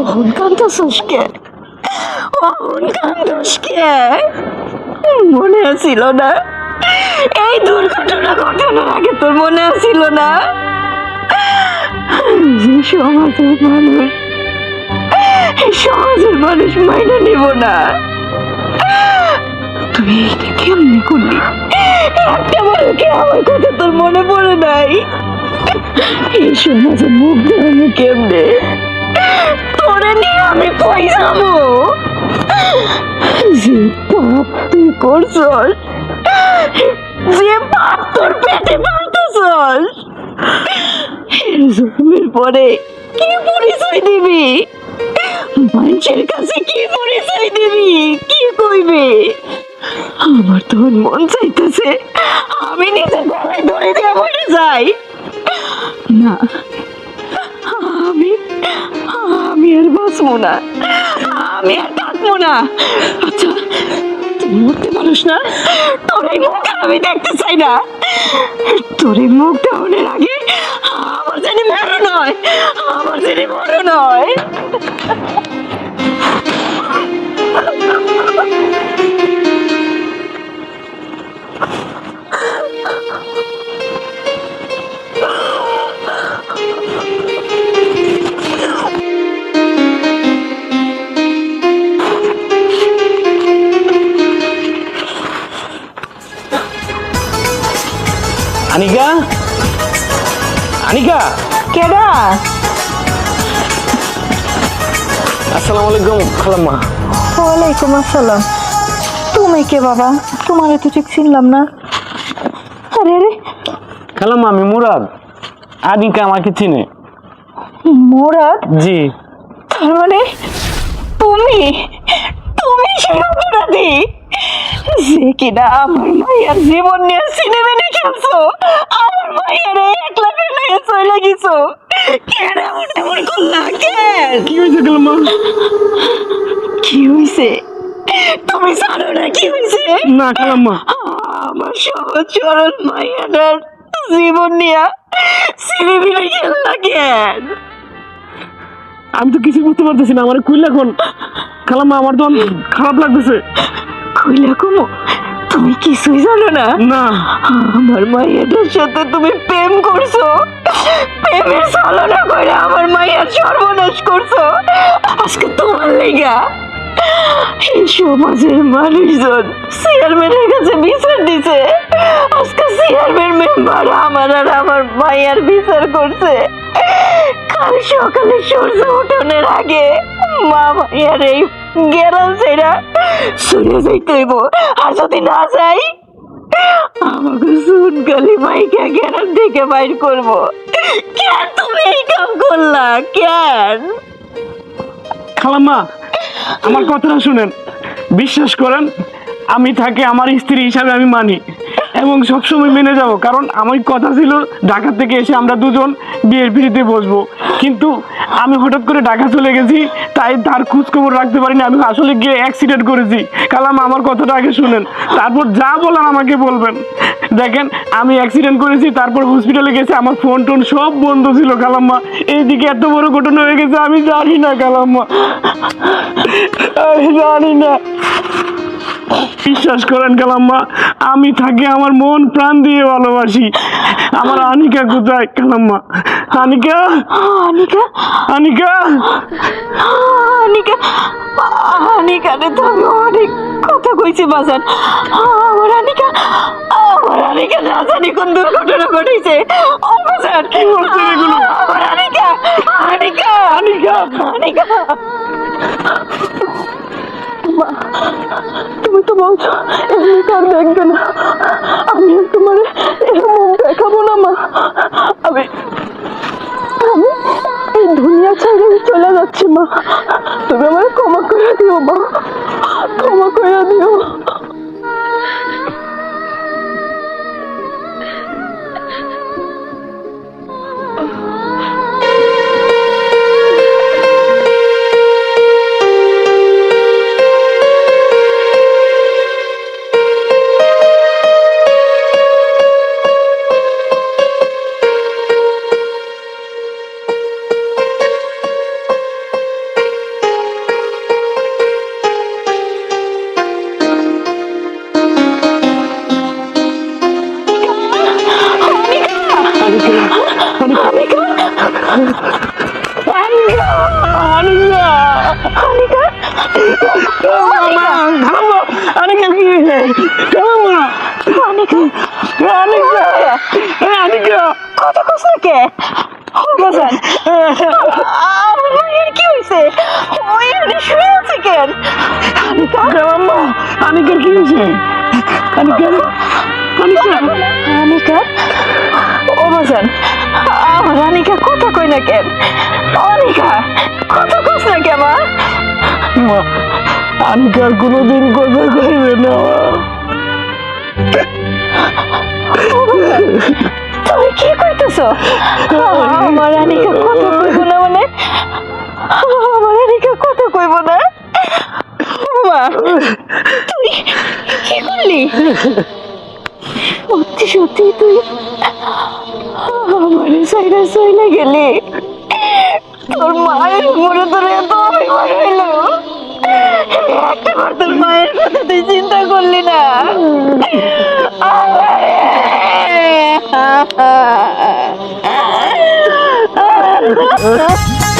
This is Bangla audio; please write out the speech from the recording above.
অহন কান্দছিস কে অহন কান্দস মনে আছিল না এই দুর্ঘটনা ঘটানোর আগে তোর মনে আছিল না যে সমাজের মানুষ সমাজের মানুষ মাইনে নিব না তুই এইটা কেমনি করলি? আমার কথা তোর মনে পড়ে নাই? এই সমাজে মুখ দেখানো কেমনে? তোরে নিয়ে আমি কই যাব? যে পাপ তুই করছস, যে পাপ তোর পেটে পালতেছস এর জন্মের পরে কি পরিচয় দিবি? মানুষের কাছে কি পরিচয় দিবি? কি কইবি? আমার তখন মন চাইতেছে আমি নিজের গলায় ধরে দিয়ে মরে যাই। না, আমি আমি আর বাঁচবো না। আমি আর থাকব না। আচ্ছা তুই মরতে পারিস না? তোর এই মুখ আমি দেখতে চাই না। তোর এই মুখ দেওয়ানোর আগে আমার জানি মরো নয় আমার জানি মরো নয় আনিকা? আনিকা? কেডা? আসসালামু আলাইকুম খালাম্মা। ওয়ালাইকুম আসসালাম। তুমি কে বাবা? তোমার তো ঠিক চিনলাম না। আরে আরে খালাম্মা আমি মুরাদ। আনিকা আমাকে চিনে। মোরাদ? জি। তার মানে তুমি? তুমি সেই অপরাধী যে কিনা আমার মায়ের জীবন নিয়ে সিনেমেনে খেলছো? আমার মায়ের একলা ফেলে চলে গেছো। কেন এমন এমন করলা? কেন কি হয়েছে খালাম্মা কি হইছে তুমি জানো না কি হইছে না খালাম্মা আমার সহজ সরল মাইয়াটার জীবন নিয়ে খেললা কেন? আমি তো কিছু বুঝতে পারতেছি না আমার কুইল এখন খালাম্মা আমার তো খারাপ লাগতেছে। কইলা কুমো তুমি কিছুই জানো না। না। আমার মাইয়াটার সাথে তুমি প্রেম করছ। প্রেমের ছলনা করে আমার মাইয়ার সর্বনাশ করছ। আজকে তোমার লেগা এই সমাজের মানুষজন চেয়ারম্যানের কাছে বিচার দিছে। আজকে চেয়ারম্যান মেম্বার আমার আর আমার মাইয়ার বিচার করছে। কাল সকালে সূর্য উঠোনের আগে মা মাইয়ার এই গেরাল ছেড়া, শুনে যাইতে হইব। আর যদি না যাই, আমাকে সুন গলি মাইকা গেরাল থেকে বাইর করব। কেন তুমি এই কাম করলা? কেন? খালাম্মা, আমার কথাটা শুনেন। বিশ্বাস করেন, আমি থাকে আমার স্ত্রী হিসাবে আমি মানি। এবং সবসময় মেনে যাব। কারণ আমার কথা ছিল ঢাকা থেকে এসে আমরা দুজন বিয়ের পিড়িতে বসবো। কিন্তু আমি হঠাৎ করে ঢাকা চলে গেছি, তাই তার খোঁজখবর রাখতে পারিনি। আমি আসলে গিয়ে অ্যাক্সিডেন্ট করেছি। কালাম, আমার কথাটা আগে শুনেন। তারপর যা বলার আমাকে বলবেন। দেখেন, আমি অ্যাক্সিডেন্ট করেছি, তারপর হসপিটালে গেছে, আমার ফোন টোন সব বন্ধ ছিল কালাম্মা। এইদিকে এত বড় ঘটনা হয়ে গেছে, আমি জানি না কালাম্মা। আমি জানি না। বিশ্বাস করেন কালাম্মা আমি থাকি আমার মন প্রাণ দিয়ে ভালোবাসি। আমার আনিকা কোথায় কালাম্মা? আনিকা? আনিকা? আনিকা? আনিকা? আনিকা রে তো আমি অনেক কথা কইছি বাজান। আমার আনিকা আমার আনিকা না জানি কোন দুর্ঘটনা ঘটেছে? ও কি বলছেন এগুলো? আমার আনিকা আনিকা আনিকা আনিকা। মা, তুমি তো বলছো এমনি তার দেখবে না। আমি তোমার মুখ দেখাবো না মা। আমি আমি এই দুনিয়া ছেড়ে চলে যাচ্ছি মা। তুমি আমার ক্ষমা করে দিও মা। খালাম্মা আনিকা কি বাজান আমার মায়ের কি হয়েছে ওই শুয়ে আছে কেন আনিকা আনিকার কি হয়েছে আনিকা আনিকা আনিকা বাজান আমার আনিকা কথা কই না কেন? অনিকা কথা কস না কে মা আনিকার কোনোদিন কথা কইবে না তুমি কি কইতেছ আমার আনিকা কথা কইব না মানে? আমার আনিকা কথা কইব না? মা তুই কি করলি? সত্যি তুই? আমার সাইডে সইলে গেলি। তোর মায়ের উপরে তোর এত অভিমান হইল। একটা তোর মায়ের কথা তুই চিন্তা করলি না। রে।